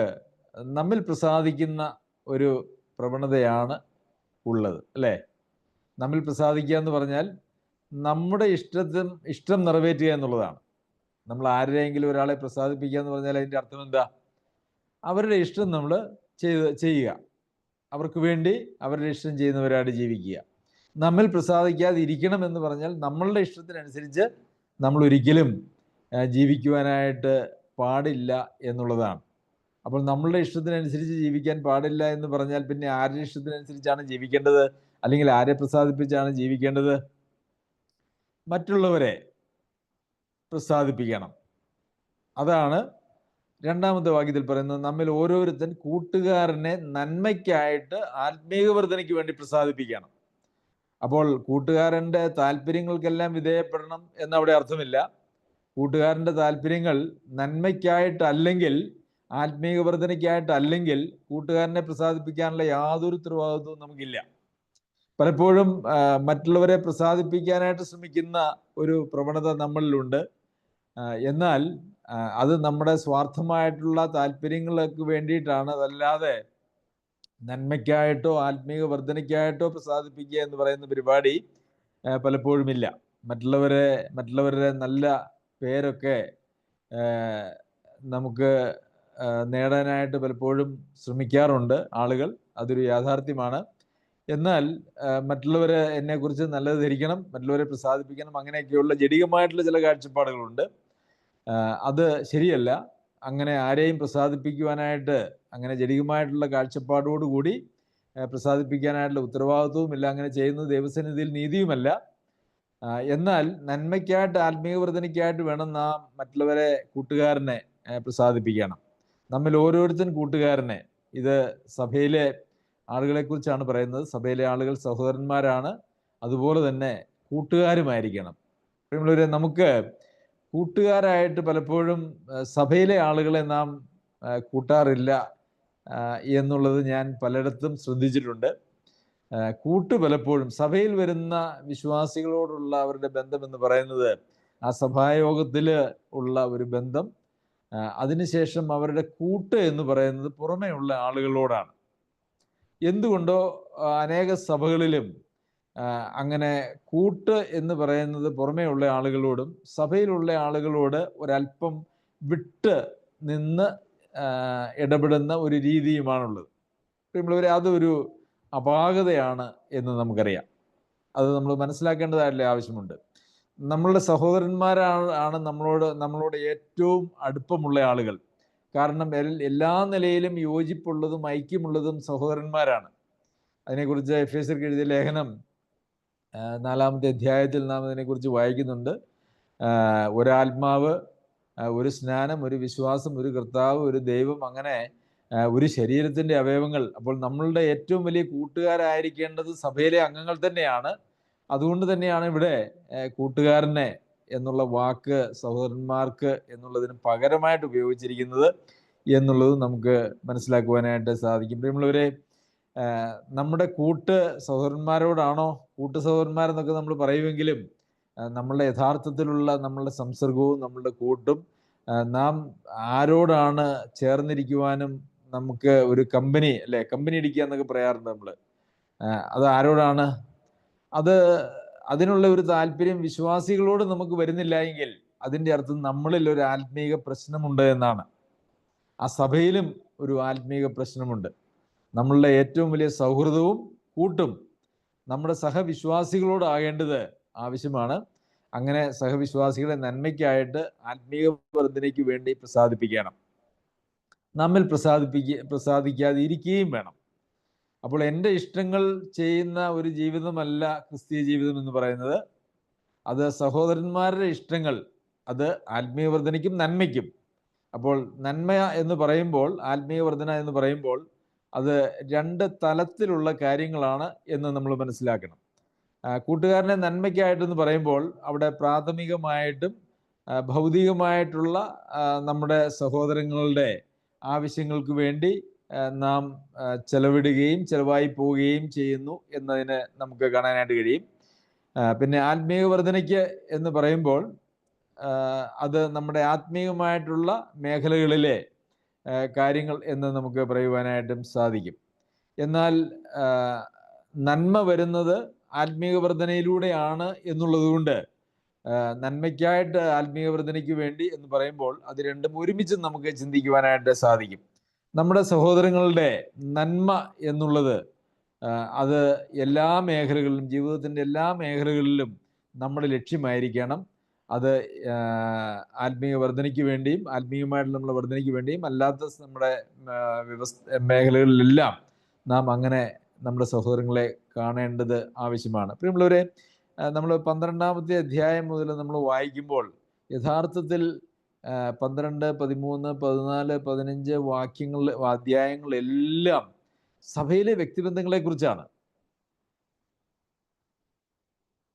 നമ്മിൽ പ്രസാദിക്കുന്ന ഒരു പ്രവണതയാണ് ഉള്ളത് അല്ലേ? നമ്മിൽ പ്രസാദിക്കുക എന്ന് പറഞ്ഞാൽ നമ്മുടെ ഇഷ്ടത്തിന് ഇഷ്ടം നിറവേറ്റുക എന്നുള്ളതാണ്. നമ്മൾ ആരെയെങ്കിലും ഒരാളെ പ്രസാദിപ്പിക്കുക എന്ന് പറഞ്ഞാൽ അതിന്റെ അർത്ഥം എന്താ? അവരുടെ ഇഷ്ടം നമ്മൾ ചെയ്ത് ചെയ്യുക. അവർക്ക് വേണ്ടി അവരുടെ ഇഷ്ടം ചെയ്യുന്നവരായിട്ട് ജീവിക്കുക. നമ്മിൽ പ്രസാദിക്കാതെ ഇരിക്കണം എന്ന് പറഞ്ഞാൽ നമ്മളുടെ ഇഷ്ടത്തിനനുസരിച്ച് നമ്മൾ ഒരിക്കലും ജീവിക്കുവാനായിട്ട് പാടില്ല എന്നുള്ളതാണ്. അപ്പോൾ നമ്മളുടെ ഇഷ്ടത്തിനനുസരിച്ച് ജീവിക്കാൻ പാടില്ല എന്ന് പറഞ്ഞാൽ പിന്നെ ആരുടെ ഇഷ്ടത്തിനനുസരിച്ചാണ് ജീവിക്കേണ്ടത്? അല്ലെങ്കിൽ ആരെ പ്രസാദിപ്പിച്ചാണ് ജീവിക്കേണ്ടത്? മറ്റുള്ളവരെ പ്രസാദിപ്പിക്കണം. അതാണ് രണ്ടാമത്തെ വാക്യത്തിൽ പറയുന്നത്. നമ്മിൽ ഓരോരുത്തൻ കൂട്ടുകാരനെ നന്മയ്ക്കായിട്ട് ആത്മീയ വർധനയ്ക്ക് വേണ്ടി പ്രസാദിപ്പിക്കണം. അപ്പോൾ കൂട്ടുകാരന്റെ താല്പര്യങ്ങൾക്കെല്ലാം വിധേയപ്പെടണം എന്നവിടെ അർത്ഥമില്ല. കൂട്ടുകാരന്റെ താല്പര്യങ്ങൾ നന്മയ്ക്കായിട്ടല്ലെങ്കിൽ ആത്മീയ വർധനയ്ക്കായിട്ടല്ലെങ്കിൽ കൂട്ടുകാരനെ പ്രസാദിപ്പിക്കാനുള്ള യാതൊരു ഉത്തരവാദിത്വവും നമുക്കില്ല. പലപ്പോഴും മറ്റുള്ളവരെ പ്രസാദിപ്പിക്കാനായിട്ട് ശ്രമിക്കുന്ന ഒരു പ്രവണത നമ്മളിലുണ്ട്. എന്നാൽ അത് നമ്മുടെ സ്വാർത്ഥമായിട്ടുള്ള താല്പര്യങ്ങൾക്ക് വേണ്ടിയിട്ടാണ്. അതല്ലാതെ നന്മയ്ക്കായിട്ടോ ആത്മീയ വർധനയ്ക്കായിട്ടോ പ്രസാദിപ്പിക്കുക എന്ന് പറയുന്ന പരിപാടി പലപ്പോഴുമില്ല മറ്റുള്ളവരെ മറ്റുള്ളവരുടെ നല്ല പേരൊക്കെ നമുക്ക് നേടാനായിട്ട് പലപ്പോഴും ശ്രമിക്കാറുണ്ട് ആളുകൾ. അതൊരു യാഥാർത്ഥ്യമാണ്. എന്നാൽ മറ്റുള്ളവരെ എന്നെക്കുറിച്ച് നല്ലത് ധരിക്കണം മറ്റുള്ളവരെ പ്രസാദിപ്പിക്കണം അങ്ങനെയൊക്കെയുള്ള ജടികമായിട്ടുള്ള ചില കാഴ്ചപ്പാടുകളുണ്ട്. അത് ശരിയല്ല. അങ്ങനെ ആരെയും പ്രസാദിപ്പിക്കുവാനായിട്ട് അങ്ങനെ ജടികമായിട്ടുള്ള കാഴ്ചപ്പാടോടുകൂടി പ്രസാദിപ്പിക്കാനായിട്ടുള്ള പ്രസാദിപ്പിക്കാനായിട്ടുള്ള ഉത്തരവാദിത്വവുമില്ല അങ്ങനെ ചെയ്യുന്നത് ദൈവസന്നിധിയിൽ നീതിയുമല്ല. എന്നാൽ നന്മയ്ക്കായിട്ട് ആത്മീയ വർധനയ്ക്കായിട്ട് വേണം നാം മറ്റുള്ളവരെ കൂട്ടുകാരനെ പ്രസാദിപ്പിക്കണം. നമ്മിൽ ഓരോരുത്തൻ കൂട്ടുകാരനെ. ഇത് സഭയിലെ ആളുകളെ കുറിച്ചാണ് പറയുന്നത്. സഭയിലെ ആളുകൾ സഹോദരന്മാരാണ്. അതുപോലെ തന്നെ കൂട്ടുകാരുമായിരിക്കണം. പ്രിയമുള്ളവരെ നമുക്ക് കൂട്ടുകാരായിട്ട് പലപ്പോഴും സഭയിലെ ആളുകളെ നാം കൂട്ടാറില്ല എന്നുള്ളത് ഞാൻ പലയിടത്തും ശ്രദ്ധിച്ചിട്ടുണ്ട്. കൂട്ട് പലപ്പോഴും സഭയിൽ വരുന്ന വിശ്വാസികളോടുള്ള അവരുടെ ബന്ധം എന്ന് പറയുന്നത് ആ സഭായോഗത്തിൽ ഉള്ള ഒരു ബന്ധം അതിനുശേഷം അവരുടെ കൂട്ട് എന്ന് പറയുന്നത് പുറമേ ഉള്ള ആളുകളോടാണ്. എന്തുകൊണ്ടോ അനേക സഭകളിലും അങ്ങനെ കൂട്ട് എന്ന് പറയുന്നത് പുറമേ ഉള്ള ആളുകളോടും സഭയിലുള്ള ആളുകളോട് ഒരല്പം വിട്ട് നിന്ന് ഇടപെടുന്ന ഒരു രീതിയുമാണുള്ളത്. പ്രിയമുള്ളവരെ അതൊരു അപാകതയാണ് എന്ന് നമുക്കറിയാം. അത് നമ്മൾ മനസ്സിലാക്കേണ്ടതായിട്ടുള്ള ആവശ്യമുണ്ട്. നമ്മളുടെ സഹോദരന്മാരാണ് ആണ് നമ്മളോട് നമ്മളോട് ഏറ്റവും അടുപ്പമുള്ള ആളുകൾ. കാരണം എല്ലാ നിലയിലും യോജിപ്പുള്ളതും ഐക്യമുള്ളതും സഹോദരന്മാരാണ്. അതിനെക്കുറിച്ച് എഫ് എസ് എഴുതിയ ലേഖനം നാലാമത്തെ അധ്യായത്തിൽ നാം അതിനെക്കുറിച്ച് വായിക്കുന്നുണ്ട്. ഒരാത്മാവ് ഒരു സ്നാനം ഒരു വിശ്വാസം ഒരു കർത്താവ് ഒരു ദൈവം അങ്ങനെ ഒരു ശരീരത്തിന്റെ അവയവങ്ങൾ. അപ്പോൾ നമ്മളുടെ ഏറ്റവും വലിയ കൂട്ടുകാരായിരിക്കേണ്ടത് സഭയിലെ അംഗങ്ങൾ തന്നെയാണ്. അതുകൊണ്ട് തന്നെയാണ് ഇവിടെ കൂട്ടുകാരനെ എന്നുള്ള വാക്ക് സഹോദരന്മാർക്ക് എന്നുള്ളതിന് പകരമായിട്ട് ഉപയോഗിച്ചിരിക്കുന്നത് എന്നുള്ളത് നമുക്ക് മനസ്സിലാക്കുവാനായിട്ട് സാധിക്കും. പ്രിയമുള്ളവരെ നമ്മുടെ കൂട്ട് സഹോദരന്മാരോടാണോ കൂട്ട് സഹോദരന്മാരെന്നൊക്കെ നമ്മൾ പറയുമെങ്കിലും നമ്മളുടെ യഥാർത്ഥത്തിലുള്ള നമ്മളുടെ സംസർഗവും നമ്മളുടെ കൂട്ടും നാം ആരോടാണ് ചേർന്നിരിക്കുവാനും നമുക്ക് ഒരു കമ്പനി അല്ലെ? കമ്പനി അടിക്കുക എന്നൊക്കെ പറയാറുണ്ട് നമ്മൾ അത് ആരോടാണ്? അത് അതിനുള്ള ഒരു താല്പര്യം വിശ്വാസികളോട് നമുക്ക് വരുന്നില്ല എങ്കിൽ അതിന്റെ അർത്ഥം നമ്മളിൽ ഒരു ആത്മീക പ്രശ്നമുണ്ട് എന്നാണ്. ആ സഭയിലും ഒരു ആത്മീക പ്രശ്നമുണ്ട്. നമ്മളുടെ ഏറ്റവും വലിയ സൗഹൃദവും കൂട്ടും നമ്മുടെ സഹവിശ്വാസികളോടാകേണ്ടത് ആവശ്യമാണ്. അങ്ങനെ സഹവിശ്വാസികളെ നന്മയ്ക്കായിട്ട് ആത്മീയ വർദ്ധനയ്ക്ക് വേണ്ടി പ്രസാദിപ്പിക്കണം. നമ്മിൽ പ്രസാദിപ്പിക്ക പ്രസാദിക്കാതെ ഇരിക്കുകയും വേണം. അപ്പോൾ എന്റെ ഇഷ്ടങ്ങൾ ചെയ്യുന്ന ഒരു ജീവിതമല്ല ക്രിസ്തീയ ജീവിതം എന്ന് പറയുന്നത്. അത് സഹോദരന്മാരുടെ ഇഷ്ടങ്ങൾ അത് ആത്മീയവർദ്ധനയ്ക്കും നന്മയ്ക്കും. അപ്പോൾ നന്മ എന്ന് പറയുമ്പോൾ ആത്മീയവർദ്ധന എന്ന് പറയുമ്പോൾ അത് രണ്ട് തലത്തിലുള്ള കാര്യങ്ങളാണ് എന്ന് നമ്മൾ മനസ്സിലാക്കണം. കൂട്ടുകാരനെ നന്മയ്ക്കായിട്ടെന്ന് പറയുമ്പോൾ അവിടെ പ്രാഥമികമായിട്ടും ഭൗതികമായിട്ടുള്ള നമ്മുടെ സഹോദരങ്ങളുടെ ആവശ്യങ്ങൾക്ക് വേണ്ടി നാം ചെലവിടുകയും ചെലവായി പോവുകയും ചെയ്യുന്നു എന്നതിന് നമുക്ക് കാണാനായിട്ട് കഴിയും. പിന്നെ ആത്മീയ വർധനയ്ക്ക് എന്ന് പറയുമ്പോൾ അത് നമ്മുടെ ആത്മീയമായിട്ടുള്ള മേഖലകളിലെ കാര്യങ്ങൾ എന്ന് നമുക്ക് പറയുവാനായിട്ടും സാധിക്കും. എന്നാൽ നന്മ വരുന്നത് ആത്മീയ വർധനയിലൂടെയാണ് എന്നുള്ളത് കൊണ്ട് നന്മയ്ക്കായിട്ട് ആത്മീയ വർധനയ്ക്ക് വേണ്ടി എന്ന് പറയുമ്പോൾ അത് രണ്ടും ഒരുമിച്ച് നമുക്ക് ചിന്തിക്കുവാനായിട്ട് സാധിക്കും. നമ്മുടെ സഹോദരങ്ങളുടെ നന്മ എന്നുള്ളത് അത് എല്ലാ മേഖലകളിലും ജീവിതത്തിന്റെ എല്ലാ മേഖലകളിലും നമ്മുടെ ലക്ഷ്യമായിരിക്കണം. അത് ആത്മീയ വർധനയ്ക്ക് വേണ്ടിയും ആത്മീയമായിട്ടുള്ള നമ്മൾ വർധനയ്ക്ക് വേണ്ടിയും അല്ലാത്ത നമ്മുടെ വ്യവസ്ഥ മേഖലകളിലെല്ലാം നാം അങ്ങനെ നമ്മുടെ സഹോദരങ്ങളെ കാണേണ്ടത് ആവശ്യമാണ്. പ്രിയമുള്ളവരെ നമ്മൾ പന്ത്രണ്ടാമത്തെ അധ്യായം മുതൽ നമ്മൾ വായിക്കുമ്പോൾ യഥാർത്ഥത്തിൽ പന്ത്രണ്ട് പതിമൂന്ന് പതിനാല് പതിനഞ്ച് വാക്യങ്ങൾ അധ്യായങ്ങളെല്ലാം സഭയിലെ വ്യക്തിബന്ധങ്ങളെ കുറിച്ചാണ്.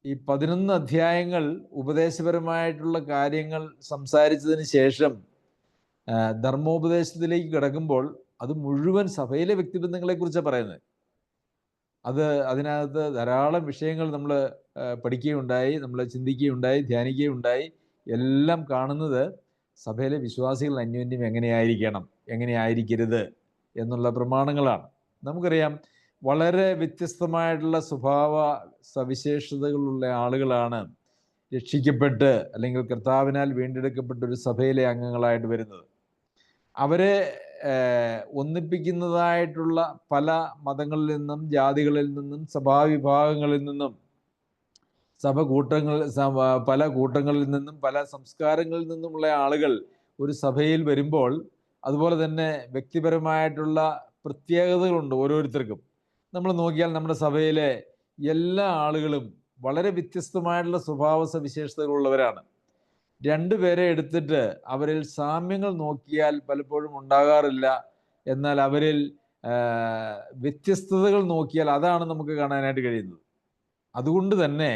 ഈ പതിനൊന്ന് അധ്യായങ്ങൾ ഉപദേശപരമായിട്ടുള്ള കാര്യങ്ങൾ സംസാരിച്ചതിന് ശേഷം ധർമ്മോപദേശത്തിലേക്ക് കിടക്കുമ്പോൾ അത് മുഴുവൻ സഭയിലെ വ്യക്തിബന്ധങ്ങളെ കുറിച്ചാണ് പറയുന്നത്. അത് അതിനകത്ത് ധാരാളം വിഷയങ്ങൾ നമ്മൾ പഠിക്കുകയുണ്ടായി നമ്മൾ ചിന്തിക്കുകയുണ്ടായി ധ്യാനിക്കുകയുണ്ടായി എല്ലാം കാണുന്നത് സഭയിലെ വിശ്വാസികൾ അന്യോന്യം എങ്ങനെയായിരിക്കണം എങ്ങനെയായിരിക്കരുത് എന്നുള്ള പ്രമാണങ്ങളാണ്. നമുക്കറിയാം വളരെ വ്യത്യസ്തമായിട്ടുള്ള സ്വഭാവ സവിശേഷതകളുള്ള ആളുകളാണ് രക്ഷിക്കപ്പെട്ട് അല്ലെങ്കിൽ കർത്താവിനാൽ വീണ്ടെടുക്കപ്പെട്ട ഒരു സഭയിലെ അംഗങ്ങളായിട്ട് വരുന്നത്. അവരെ ഒന്നിപ്പിക്കുന്നതായിട്ടുള്ള പല മതങ്ങളിൽ നിന്നും ജാതികളിൽ നിന്നും സഭാവിഭാഗങ്ങളിൽ നിന്നും സഭ കൂട്ടങ്ങൾ പല കൂട്ടങ്ങളിൽ നിന്നും പല സംസ്കാരങ്ങളിൽ നിന്നുമുള്ള ആളുകൾ ഒരു സഭയിൽ വരുമ്പോൾ അതുപോലെ തന്നെ വ്യക്തിപരമായിട്ടുള്ള പ്രത്യേകതകളുണ്ട് ഓരോരുത്തർക്കും. നമ്മൾ നോക്കിയാൽ നമ്മുടെ സഭയിലെ എല്ലാ ആളുകളും വളരെ വ്യത്യസ്തമായിട്ടുള്ള സ്വഭാവ സവിശേഷതകളുള്ളവരാണ്. രണ്ടു രണ്ടുപേരെ എടുത്തിട്ട് അവരിൽ സാമ്യങ്ങൾ നോക്കിയാൽ പലപ്പോഴും ഉണ്ടാകാറില്ല. എന്നാൽ അവരിൽ വ്യത്യസ്തതകൾ നോക്കിയാൽ അതാണ് നമുക്ക് കാണാനായിട്ട് കഴിയുന്നത്. അതുകൊണ്ട് തന്നെ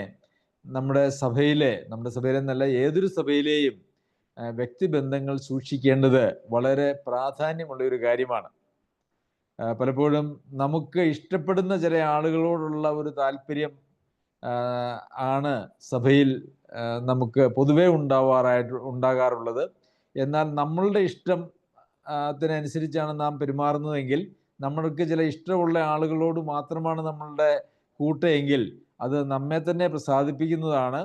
നമ്മുടെ സഭയിലെ നമ്മുടെ സഭയിലെ നല്ല ഏതൊരു സഭയിലെയും വ്യക്തിബന്ധങ്ങൾ സൂക്ഷിക്കേണ്ടത് വളരെ പ്രാധാന്യമുള്ള ഒരു കാര്യമാണ് പലപ്പോഴും നമുക്ക് ഇഷ്ടപ്പെടുന്ന ചില ആളുകളോടുള്ള ഒരു താല്പര്യം ആണ് സഭയിൽ നമുക്ക് പൊതുവേ ഉണ്ടാവാറായിട്ട് ഉണ്ടാകാറുള്ളത്. എന്നാൽ നമ്മളുടെ ഇഷ്ടം ത്തിനനുസരിച്ചാണ് നാം പെരുമാറുന്നതെങ്കിൽ നമ്മൾക്ക് ചില ഇഷ്ടമുള്ള ആളുകളോട് മാത്രമാണ് നമ്മളുടെ കൂട്ടെങ്കിൽ അത് നമ്മെ തന്നെ പ്രസാദിപ്പിക്കുന്നതാണ്.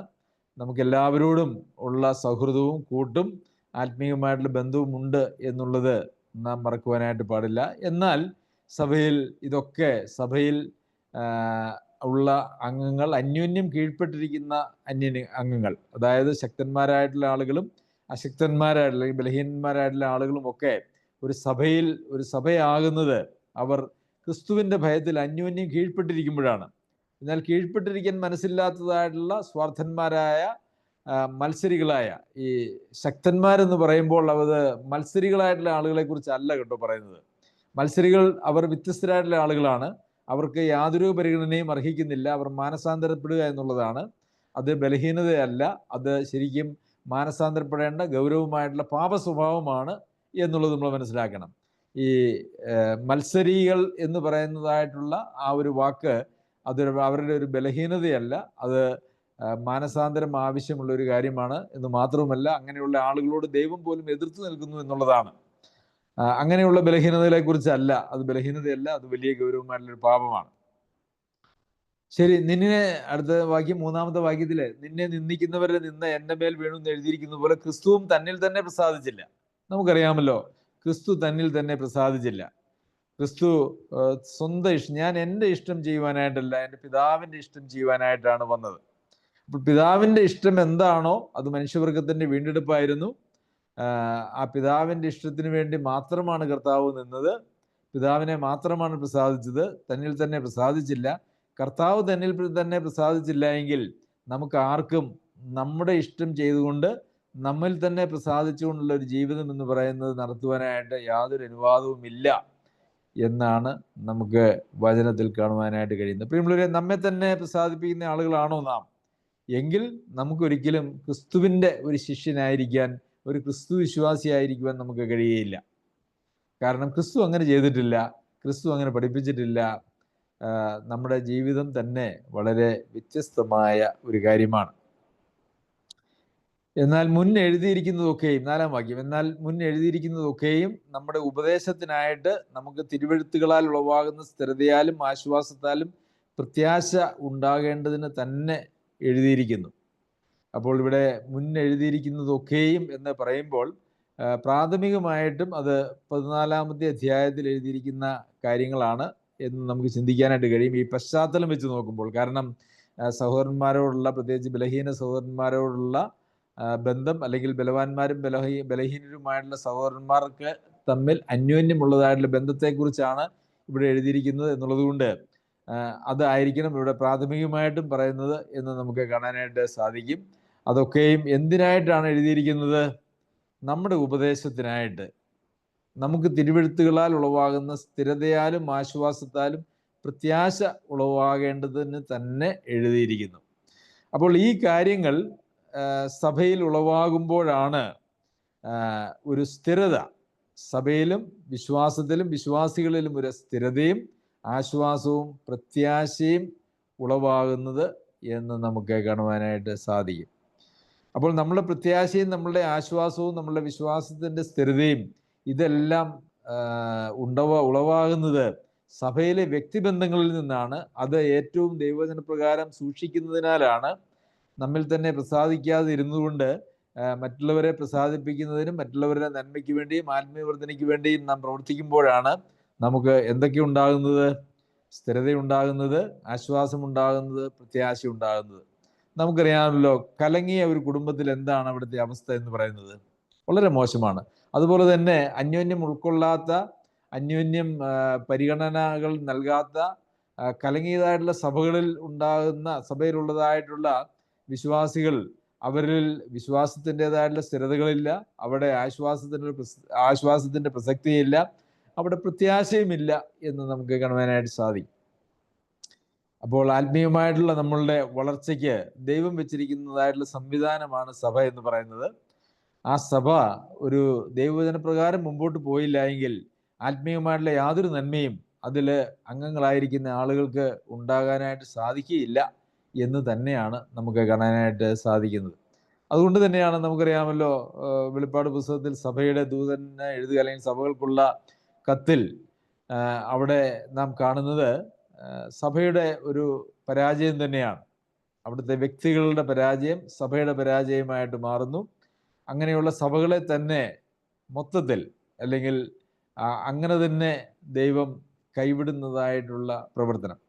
നമുക്ക് എല്ലാവരോടും ഉള്ള സൗഹൃദവും കൂട്ടും ആത്മീയമായിട്ടുള്ള ബന്ധവും ഉണ്ട് എന്നുള്ളത് നാം മറക്കുവാനായിട്ട് പാടില്ല. എന്നാൽ സഭയിൽ ഇതൊക്കെ സഭയിൽ ഉള്ള അംഗങ്ങൾ അന്യോന്യം കീഴ്പ്പെട്ടിരിക്കുന്ന അന്യ അംഗങ്ങൾ അതായത് ശക്തന്മാരായിട്ടുള്ള ആളുകളും അശക്തന്മാരായിട്ടുള്ള ബലഹീനന്മാരായിട്ടുള്ള ആളുകളും ഒക്കെ ഒരു സഭയിൽ ഒരു സഭയാകുന്നത് അവർ ക്രിസ്തുവിന്റെ ഭയത്തിൽ അന്യോന്യം കീഴ്പ്പെട്ടിരിക്കുമ്പോഴാണ്. എന്നാൽ കീഴ്പ്പെട്ടിരിക്കാൻ മനസ്സില്ലാത്തതായിട്ടുള്ള സ്വാർത്ഥന്മാരായ മത്സരികളായ ഈ ശക്തന്മാരെന്ന് പറയുമ്പോൾ അവർ മത്സരികളായിട്ടുള്ള ആളുകളെ കുറിച്ചല്ല കേട്ടോ പറയുന്നത്. മത്സരികൾ അവർ വ്യത്യസ്തരായിട്ടുള്ള ആളുകളാണ്. അവർക്ക് യാതൊരു പരിഗണനയും അർഹിക്കുന്നില്ല. അവർ മാനസാന്തരപ്പെടുക എന്നുള്ളതാണ്. അത് ബലഹീനതയല്ല. അത് ശരിക്കും മാനസാന്തരപ്പെടേണ്ട ഗൗരവമായിട്ടുള്ള പാപ സ്വഭാവമാണ് എന്നുള്ളത് നമ്മൾ മനസ്സിലാക്കണം. ഈ മത്സരികൾ എന്ന് പറയുന്നതായിട്ടുള്ള ആ ഒരു വാക്ക് അത് അവരുടെ ഒരു ബലഹീനതയല്ല. അത് മാനസാന്തരം ആവശ്യമുള്ള ഒരു കാര്യമാണ് എന്ന് മാത്രവുമല്ല അങ്ങനെയുള്ള ആളുകളോട് ദൈവം പോലും എതിർത്ത് നിൽക്കുന്നു എന്നുള്ളതാണ്. അങ്ങനെയുള്ള ബലഹീനതകളെ കുറിച്ചല്ല അത് ബലഹീനതയല്ല അത് വലിയ ഗൗരവമായിട്ടുള്ള ഒരു പാപമാണ്. ശരി നിന്നെ അടുത്ത വാക്യം മൂന്നാമത്തെ വാക്യത്തിൽ നിന്നെ നിന്ദിക്കുന്നവരെ നിന്ന് എന്റെ മേൽ വീണു എന്ന് എഴുതിയിരിക്കുന്ന പോലെ ക്രിസ്തുവും തന്നിൽ തന്നെ പ്രസാദിച്ചില്ല. നമുക്കറിയാമല്ലോ ക്രിസ്തു തന്നിൽ തന്നെ പ്രസാദിച്ചില്ല. ക്രിസ്തു സ്വന്തം ഇഷ്ടം ഞാൻ എന്റെ ഇഷ്ടം ചെയ്യുവാനായിട്ടല്ല എന്റെ പിതാവിന്റെ ഇഷ്ടം ചെയ്യുവാനായിട്ടാണ് വന്നത്. അപ്പോൾ പിതാവിന്റെ ഇഷ്ടം എന്താണോ അത് മനുഷ്യവർഗത്തിന്റെ വീണ്ടെടുപ്പായിരുന്നു. ആ പിതാവിന്റെ ഇഷ്ടത്തിന് വേണ്ടി മാത്രമാണ് കർത്താവ് നിന്നത്. പിതാവിനെ മാത്രമാണ് പ്രസാദിച്ചത്. തന്നിൽ തന്നെ പ്രസാദിച്ചില്ല. കർത്താവ് തന്നിൽ തന്നെ പ്രസാദിച്ചില്ല എങ്കിൽ നമുക്ക് ആർക്കും നമ്മുടെ ഇഷ്ടം ചെയ്തുകൊണ്ട് നമ്മിൽ തന്നെ പ്രസാദിച്ചുകൊണ്ടുള്ള ഒരു ജീവിതം എന്ന് പറയുന്നത് നടത്തുവാനായിട്ട് യാതൊരു അനുവാദവും ഇല്ല എന്നാണ് നമുക്ക് വചനത്തിൽ കാണുവാനായിട്ട് കഴിയുന്നത്. പ്രിയമുള്ളവരെ നമ്മെ തന്നെ പ്രസാദിപ്പിക്കുന്ന ആളുകളാണോ നാം? എങ്കിൽ നമുക്കൊരിക്കലും ക്രിസ്തുവിന്റെ ഒരു ശിഷ്യനായിരിക്കാൻ ഒരു ക്രിസ്തു വിശ്വാസിയായിരിക്കുവാൻ നമുക്ക് കഴിയുകയില്ല കാരണം ക്രിസ്തു അങ്ങനെ ചെയ്തിട്ടില്ല ക്രിസ്തു അങ്ങനെ പഠിപ്പിച്ചിട്ടില്ല. നമ്മുടെ ജീവിതം തന്നെ വളരെ വ്യത്യസ്തമായ ഒരു കാര്യമാണ്. എന്നാൽ മുൻ എഴുതിയിരിക്കുന്നതൊക്കെയും നാലാം വാക്യം. എന്നാൽ മുൻ എഴുതിയിരിക്കുന്നതൊക്കെയും നമ്മുടെ ഉപദേശത്തിനായിട്ട് നമുക്ക് തിരുവഴുത്തുകളാൽ ഉളവാകുന്ന സ്ഥിരതയാലും ആശ്വാസത്താലും പ്രത്യാശ ഉണ്ടാകേണ്ടതിന് തന്നെ എഴുതിയിരിക്കുന്നു. അപ്പോൾ ഇവിടെ മുൻ എഴുതിയിരിക്കുന്നതൊക്കെയും എന്ന് പറയുമ്പോൾ പ്രാഥമികമായിട്ടും അത് പതിനാലാമത്തെ അധ്യായത്തിൽ എഴുതിയിരിക്കുന്ന കാര്യങ്ങളാണ് എന്ന് നമുക്ക് ചിന്തിക്കാനായിട്ട് കഴിയും. ഈ പശ്ചാത്തലം വെച്ച് നോക്കുമ്പോൾ കാരണം സഹോദരന്മാരോടുള്ള പ്രത്യേകിച്ച് ബലഹീന സഹോദരന്മാരോടുള്ള ബന്ധം അല്ലെങ്കിൽ ബലവാന്മാരും ബലഹീ ബലഹീനരുമായിട്ടുള്ള സഹോദരന്മാർക്ക് തമ്മിൽ അന്യോന്യമുള്ളതായിട്ടുള്ള ബന്ധത്തെക്കുറിച്ചാണ് ഇവിടെ എഴുതിയിരിക്കുന്നത് എന്നുള്ളതുകൊണ്ട് അതായിരിക്കണം ഇവിടെ പ്രാഥമികമായിട്ടും പറയുന്നത് എന്ന് നമുക്ക് കാണാനായിട്ട് സാധിക്കും. അതൊക്കെയും എന്തിനായിട്ടാണ് എഴുതിയിരിക്കുന്നത്? നമ്മുടെ ഉപദേശത്തിനായിട്ട്. നമുക്ക് തിരുവെഴുത്തുകളാൽ ഉളവാകുന്ന സ്ഥിരതയാലും ആശ്വാസത്താലും പ്രത്യാശ ഉളവാകേണ്ടതിന് തന്നെ എഴുതിയിരിക്കുന്നു. അപ്പോൾ ഈ കാര്യങ്ങൾ സഭയിൽ ഉളവാകുമ്പോഴാണ് ഒരു സ്ഥിരത. സഭയിലും വിശ്വാസത്തിലും വിശ്വാസികളിലും ഒരു സ്ഥിരതയും ആശ്വാസവും പ്രത്യാശയും ഉളവാകുന്നത് എന്ന് നമുക്ക് കാണുവാനായിട്ട് സാധിക്കും. അപ്പോൾ നമ്മുടെ പ്രത്യാശയും നമ്മളുടെ ആശ്വാസവും നമ്മളുടെ വിശ്വാസത്തിന്റെ സ്ഥിരതയും ഇതെല്ലാം ഉണ്ടവ ഉളവാകുന്നത് സഭയിലെ വ്യക്തിബന്ധങ്ങളിൽ നിന്നാണ്. അത് ഏറ്റവും ദൈവജനപ്രകാരം സൂക്ഷിക്കുന്നതിനാലാണ്. നമ്മിൽ തന്നെ പ്രസാദിക്കാതെ ഇരുന്നുകൊണ്ട് മറ്റുള്ളവരെ പ്രസാദിപ്പിക്കുന്നതിനും മറ്റുള്ളവരുടെ നന്മയ്ക്ക് വേണ്ടിയും ആത്മീയവർദ്ധനയ്ക്ക് വേണ്ടിയും നാം പ്രവർത്തിക്കുമ്പോഴാണ് നമുക്ക് എന്തൊക്കെ ഉണ്ടാകുന്നത്? സ്ഥിരത ഉണ്ടാകുന്നത് ആശ്വാസം ഉണ്ടാകുന്നത് പ്രത്യാശ ഉണ്ടാകുന്നത്. നമുക്കറിയാമല്ലോ കലങ്ങിയ ഒരു കുടുംബത്തിൽ എന്താണ് അവിടുത്തെ അവസ്ഥ എന്ന് പറയുന്നത്? വളരെ മോശമാണ്. അതുപോലെ തന്നെ അന്യോന്യം ഉൾക്കൊള്ളാത്ത അന്യോന്യം പരിഗണനകൾ നൽകാത്ത കലങ്ങിയതായിട്ടുള്ള സഭകളിൽ ഉണ്ടാകുന്ന സഭയിലുള്ളതായിട്ടുള്ള വിശ്വാസികൾ അവരിൽ വിശ്വാസത്തിന്റെതായിട്ടുള്ള സ്ഥിരതകളില്ല അവിടെ ആശ്വാസത്തിന്റെ ആശ്വാസത്തിന്റെ പ്രസക്തിയില്ല അവിടെ പ്രത്യാശയുമില്ല എന്ന് നമുക്ക് കാണുവാനായിട്ട് സാധിക്കും. അപ്പോൾ ആത്മീയമായിട്ടുള്ള നമ്മളുടെ വളർച്ചയ്ക്ക് ദൈവം വെച്ചിരിക്കുന്നതായിട്ടുള്ള സംവിധാനമാണ് സഭ എന്ന് പറയുന്നത്. ആ സഭ ഒരു ദൈവവചന പ്രകാരം മുമ്പോട്ട് പോയില്ല എങ്കിൽ ആത്മീയമായിട്ടുള്ള യാതൊരു നന്മയും അതിൽ അംഗങ്ങളായിരിക്കുന്ന ആളുകൾക്ക് ഉണ്ടാകാനായിട്ട് സാധിക്കുകയില്ല. എന്ന് തന്നെയാണ് നമുക്ക് കാണാനായിട്ട് സാധിക്കുന്നത്. അതുകൊണ്ട് തന്നെയാണ് നമുക്കറിയാമല്ലോ വെളിപ്പാട് പുസ്തകത്തിൽ സഭയുടെ ദൂതനെ എഴുതുക അല്ലെങ്കിൽ സഭകൾക്കുള്ള കത്തിൽ അവിടെ നാം കാണുന്നത് സഭയുടെ ഒരു പരാജയം തന്നെയാണ്. അവിടുത്തെ വ്യക്തികളുടെ പരാജയം സഭയുടെ പരാജയമായിട്ട് മാറുന്നു. അങ്ങനെയുള്ള സഭകളെ തന്നെ മൊത്തത്തിൽ അല്ലെങ്കിൽ അങ്ങനെ തന്നെ ദൈവം കൈവിടുന്നതായിട്ടുള്ള പ്രവർത്തനം.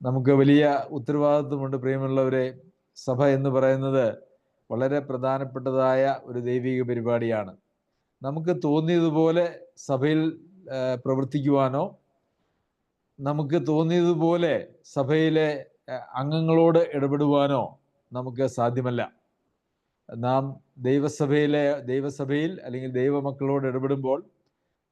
നമുക്ക് വലിയ ഉത്തരവാദിത്വമുണ്ട് പ്രിയമുള്ളവരെ. സഭ എന്ന് പറയുന്നത് വളരെ പ്രധാനപ്പെട്ടതായ ഒരു ദൈവിക പരിപാടിയാണ്. നമുക്ക് തോന്നിയതുപോലെ സഭയിൽ പ്രവർത്തിക്കുവാനോ നമുക്ക് തോന്നിയതുപോലെ സഭയിലെ അംഗങ്ങളോട് ഇടപെടുവാനോ നമുക്ക് സാധ്യമല്ല. നാം ദൈവസഭയിലെ ദൈവസഭയിൽ അല്ലെങ്കിൽ ദൈവമക്കളോട് ഇടപെടുമ്പോൾ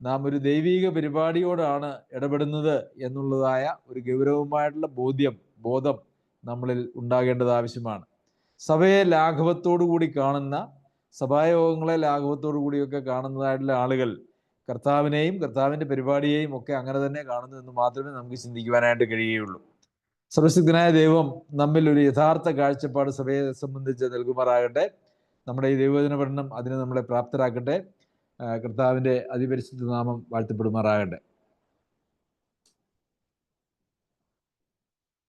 നാം ഒരു ദൈവീക പരിപാടിയോടാണ് ഇടപെടുന്നത് എന്നുള്ളതായ ഒരു ഗൗരവമായിട്ടുള്ള ബോധ്യം ബോധം നമ്മളിൽ ഉണ്ടാകേണ്ടത് ആവശ്യമാണ്. സഭയെ ലാഘവത്തോടു കൂടി കാണുന്ന സഭായോഗങ്ങളെ ലാഘവത്തോടു കൂടിയൊക്കെ കാണുന്നതായിട്ടുള്ള ആളുകൾ കർത്താവിനെയും കർത്താവിന്റെ പരിപാടിയെയും ഒക്കെ അങ്ങനെ തന്നെ കാണുന്നു എന്ന് മാത്രമേ നമുക്ക് ചിന്തിക്കുവാനായിട്ട് കഴിയുകയുള്ളൂ. സർവശക്തനായ ദൈവം നമ്മിൽ ഒരു യഥാർത്ഥ കാഴ്ചപ്പാട് സഭയെ സംബന്ധിച്ച് നൽകുമാറാകട്ടെ. നമ്മുടെ ഈ ദൈവവചന പഠനം അതിന് നമ്മളെ പ്രാപ്തരാക്കട്ടെ. കർത്താവിന്റെ അതിപരിശുദ്ധ നാമം വാഴ്ത്തപ്പെടുമാറാകട്ടെ.